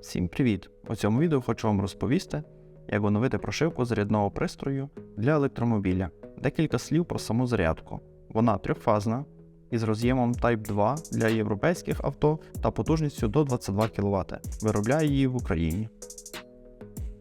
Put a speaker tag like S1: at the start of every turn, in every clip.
S1: Всім привіт! У цьому відео хочу вам розповісти, як оновити прошивку зарядного пристрою для електромобіля. Декілька слів про саму зарядку. Вона трьохфазна із роз'ємом Type 2 для європейських авто та потужністю до 22 кВт. Виробляє її в Україні.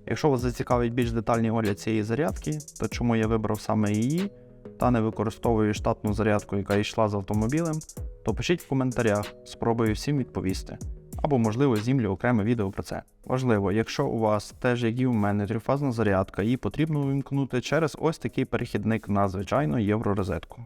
S1: Якщо вас зацікавить більш детальний огляд цієї зарядки, то чому я вибрав саме її та не використовую штатну зарядку, яка йшла з автомобілем, то пишіть в коментарях, спробую всім відповісти або, можливо, знімлю окреме відео про це. Важливо, якщо у вас теж, як і у мене, трифазна зарядка, її потрібно увімкнути через ось такий перехідник на звичайну євророзетку.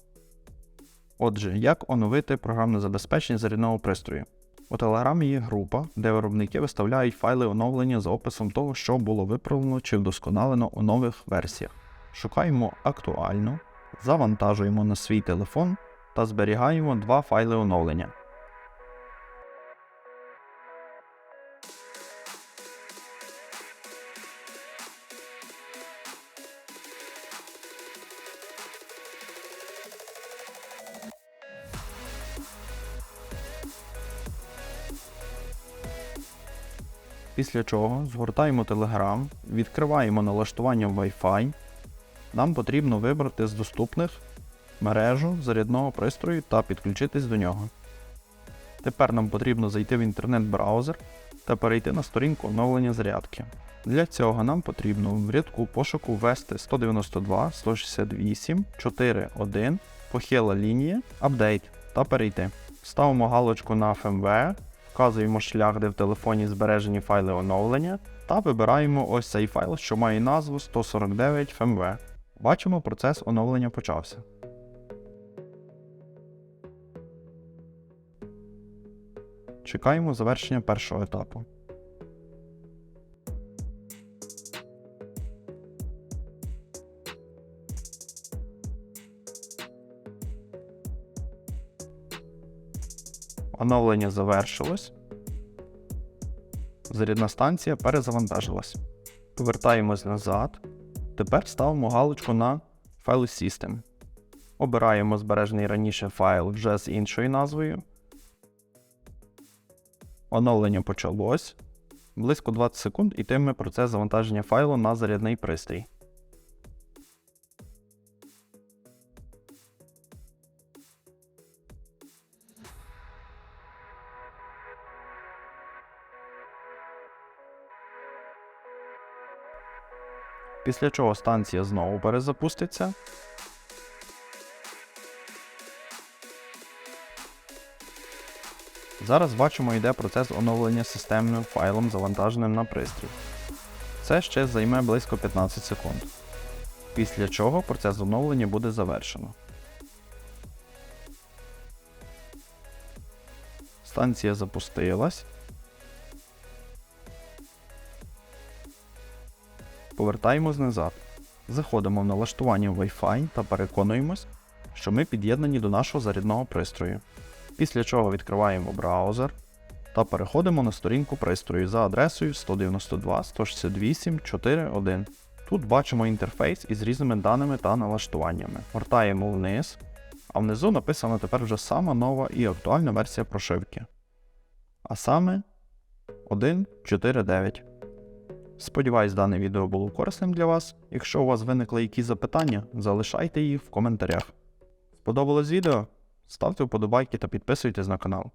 S1: Отже, як оновити програмне забезпечення зарядного пристрою? У Телеграмі є група, де виробники виставляють файли оновлення з описом того, що було виправлено чи вдосконалено у нових версіях. Шукаємо актуально, завантажуємо на свій телефон та зберігаємо два файли оновлення. Після чого згортаємо Telegram, відкриваємо налаштування Wi-Fi. Нам потрібно вибрати з доступних мережу зарядного пристрою та підключитись до нього. Тепер нам потрібно зайти в інтернет-браузер та перейти на сторінку оновлення зарядки. Для цього нам потрібно в рядку пошуку ввести 192 168 4.1 похила лінія апдейт та перейти. Ставимо галочку на FMV, вказуємо шлях, де в телефоні збережені файли оновлення, та вибираємо ось цей файл, що має назву 149 FMV. Бачимо, процес оновлення почався. Чекаємо завершення першого етапу. Оновлення завершилось. Зарядна станція перезавантажилась. Повертаємось назад. Тепер ставимо галочку на File System. Обираємо збережений раніше файл вже з іншою назвою. Оновлення почалось. Близько 20 секунд йтиме процес завантаження файлу на зарядний пристрій. Після чого станція знову перезапуститься. Зараз бачимо, йде процес оновлення системним файлом, завантаженим на пристрій. Це ще займе близько 15 секунд. Після чого процес оновлення буде завершено. Станція запустилась. Повертаємось назад. Заходимо в налаштування Wi-Fi та переконуємось, що ми під'єднані до нашого зарядного пристрою. Після чого відкриваємо браузер та переходимо на сторінку пристрою за адресою 192.168.4.1. Тут бачимо інтерфейс із різними даними та налаштуваннями. Гортаємо вниз, а внизу написана тепер вже сама нова і актуальна версія прошивки. А саме 1.4.9. Сподіваюсь, дане відео було корисним для вас. Якщо у вас виникли якісь запитання, залишайте їх в коментарях. Сподобалось відео? Ставте вподобайки та підписуйтесь на канал.